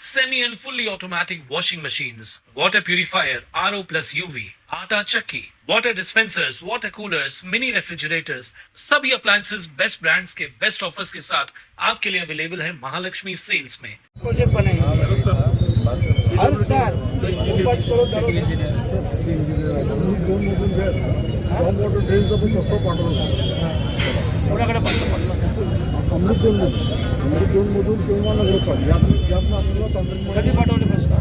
semi and fully automatic washing machines, water purifier, RO plus UV, आटा चक्की, water dispensers, water coolers, mini refrigerators, सभी appliances best brands के best offers के साथ आपके लिए अवेलेबल है महालक्ष्मी सेल्स में प्रोजेक्ट बनाएंगे हर साल कोणाकडे अमृत दोन अमृत दोन मधून किंवा कधी पाठवले प्रश्न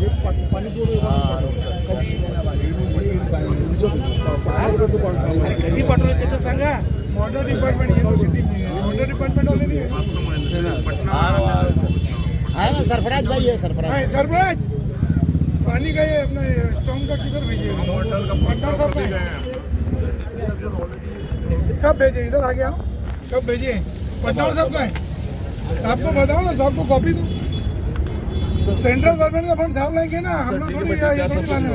हे पा- पाणी पुरवठा कधी पाठवले सांगा वॉटर डिपार्टमेंट युनिव्हर्सिटी डिपार्टमेंट वाले ना सरफराज भाई है सरफराज. सरफराज! पानी का ये अपना स्टॉम का किधर भेजिए पटना साहब कब भेजे? इधर आ गया. कब भेजिए पटना साहब का है। साहब को बताओ ना साहब को कॉपी दो? सेंट्रल गवर्नमेंट का फंड साहब लेंगे ना हम लोग थोड़ी ये थोड़ी माने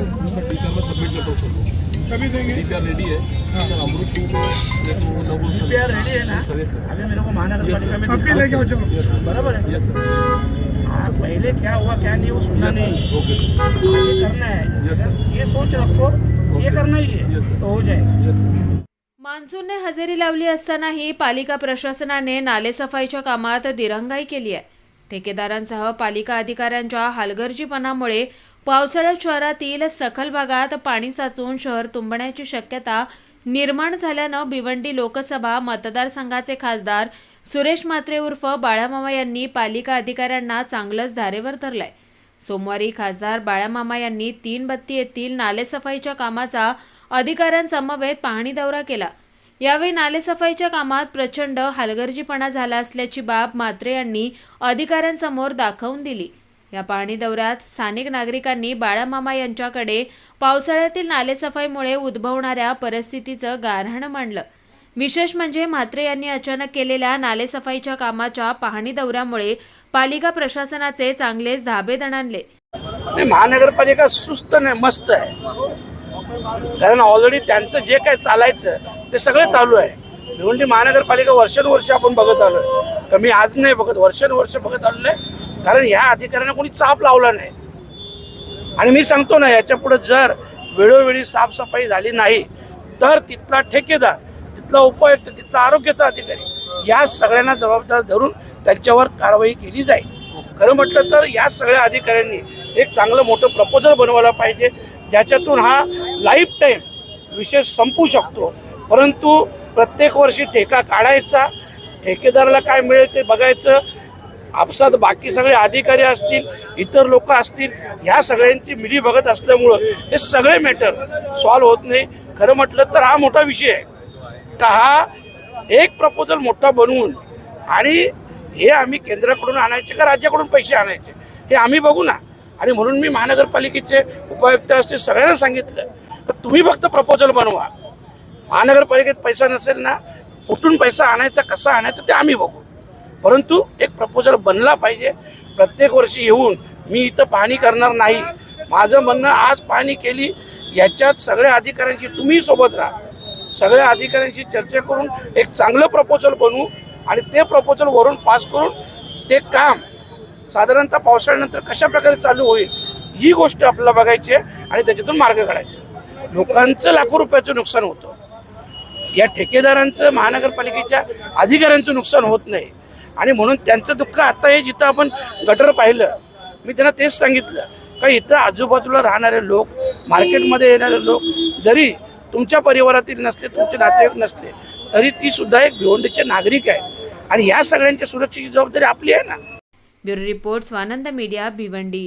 कभी देंगे? रेडी है। बराबर है। हाँ, पहले क्या हुआ क्या नहीं वो सुनना नहीं। आगे करना है। ये सोच रखो। ये करना ही है। तो हो जाए मान्सूनने हजेरी लावली असतानाही पालिका प्रशासनाने नालेसफाईच्या कामात दिरंगाई केली आहे. ठेकेदारांसह पालिका अधिकाऱ्यांच्या हालगर्जीपणामुळे पावसाळ्यात शहरातील सखल भागात पाणी साचून शहर तुंबण्याची शक्यता निर्माण झाल्यानं भिवंडी लोकसभा मतदारसंघाचे खासदार सुरेश म्हात्रे उर्फ बाळामामा यांनी पालिका अधिकाऱ्यांना चांगलंच धारेवर धरलंय. सोमवारी खासदार बाळामामा यांनी तीन बत्ती येथील नालेसफाईच्या कामाचा अधिकाऱ्यांसमवेत पाहणी दौरा केला. यावेळी नालेसफाईच्या कामात प्रचंड हलगर्जीपणा झाला असल्याची बाब मात्रे यांनी अधिकाऱ्यांसमोर दाखवून दिली. या पाहणी दौऱ्यात स्थानिक नागरिकांनी बाळामामा यांच्याकडे पावसाळ्यातील नालेसफाईमुळे उद्भवणाऱ्या परिस्थितीचं गारहाण मांडलं. विशेष म्हणजे म्हात्रे यांनी अचानक केलेल्या नालेसफाईच्या कामाच्या पाहणी दौऱ्यामुळे पालिका प्रशासनाचे चांगलेच धाबे दणाणले. महानगरपालिका सुस्त नाही मस्त आहे. कारण ऑलरेडी त्यांचं जे काय चालायचं ते सगळं चालू आहे. भिवंडी महानगरपालिका वर्षानुवर्ष आपण बघत आलो आहे कमी आज नाही बघत वर्षानुवर्ष बघत आलेलं आहे. कारण ह्या अधिकाऱ्यांना कोणी चाप लावला नाही. आणि मी सांगतो ना याच्यापुढे जर वेळोवेळी साफसफाई झाली नाही तर तिथला ठेकेदार तिथला उपायुक्त तिथला आरोग्याचा अधिकारी या सगळ्यांना जबाबदार धरून त्यांच्यावर कारवाई केली जाईल. खरं म्हटलं तर या सगळ्या अधिकाऱ्यांनी एक चांगलं मोठं प्रपोजल बनवायला पाहिजे. ज्याच्यातून हा लाईफ टाईम विषय संपू शकतो. परंतु प्रत्येक वर्षी ठेका काढायचा ठेकेदाराला काय मिळेल ते बघायचं. आपसात बाकी सगळे अधिकारी असतील इतर लोक असतील ह्या सगळ्यांची मिली बघत असल्यामुळं हे सगळे मॅटर सॉल्व्ह होत नाही. खरं म्हटलं तर हा मोठा विषय आहे. का हा एक प्रपोजल मोठा बनवून आणि हे आम्ही केंद्राकडून आणायचे का राज्याकडून पैसे आणायचे हे आम्ही बघू ना. आणि म्हणून मी महानगरपालिकेचे उपायुक्त असतील सगळ्यांना सांगितलं तर तुम्ही फक्त प्रपोजल बनवा. महानगरपालिकेत पैसा नसेल ना कुठून पैसा आणायचा कसा आणायचा ते आम्ही बघू. परंतु एक प्रपोजल बनला पाहिजे. प्रत्येक वर्षी येऊन मी इथं पाहणी करणार नाही. माझं म्हणणं आज पाहणी केली याच्यात सगळ्या अधिकाऱ्यांशी तुम्ही सोबत राहा. सगळ्या अधिकाऱ्यांशी चर्चा करून एक चांगलं प्रपोजल बनवू आणि ते प्रपोजल वरून पास करून ते काम साधारणतः पावसाळ्यानंतर कशा प्रकारे चालू होईल ही गोष्ट आपल्याला बघायची आहे आणि त्याच्यातून मार्ग काढायचे. लोकांचं लाखो रुपयाचं नुकसान होतं. या ठेकेदारांचं महानगरपालिकेच्या अधिकाऱ्यांचं नुकसान होत नाही. आणि म्हणून त्यांचं दुःख आता हे जिथं आपण गटर पाहिलं मी त्यांना तेच सांगितलं का इथं आजूबाजूला राहणारे लोक मार्केटमध्ये येणारे लोक जरी तुमच्या परिवारातील नसले तुमचे नातेवाईक नसले तरी ती सुद्धा एक भिवंडीचे नागरिक आहे आणि या सगळ्यांच्या सुरक्षेची जबाबदारी आपली आहे ना? Bureau report Swanand media Bhiwandi.